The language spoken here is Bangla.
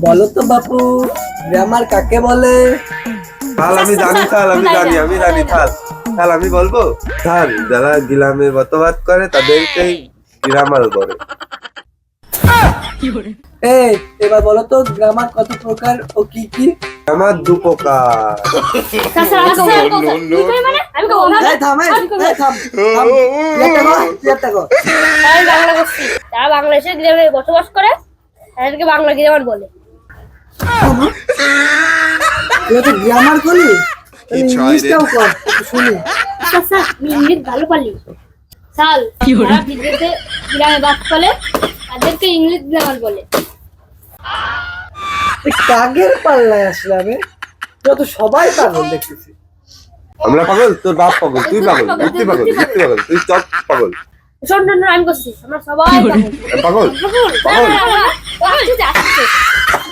বলো তো বাপু গ্রামার কাকে বলে? তাহলে আমি জানি তাহলে আমি জানি আমি জানি থাল। তাহলে আমি বলব? থাল যারা গিলামের বতবাদ করে তাদেরকেই গ্রামার বলে। এই এবার বলো তো গ্রামার কত প্রকার ও কি কি? আমার দু প্রকার। গ্রামে বসবাস করে তাদেরকে বাংলা গ্রামার বলে? তুই গ্রামার করলি? ইংলিশটাও কর শুনি। আচ্ছা স্যার আমি ইংলিশ ভালো পারি সাল যারা বিদেশে গ্রামে বাস করে তাদেরকে ইংলিশ গ্রামার বলে। কাগের পাল্লায় আসলাম রে তোরা তো সবাই পাগল দেখতেছি। আমরা পাগল? তোর বাপ পাগল তুই পাগল তুই পাগল তুই পাগল তুই পাগল। শোন আমি করছি। আমরা সবাই পাগল। পাগল? 哇진假 아.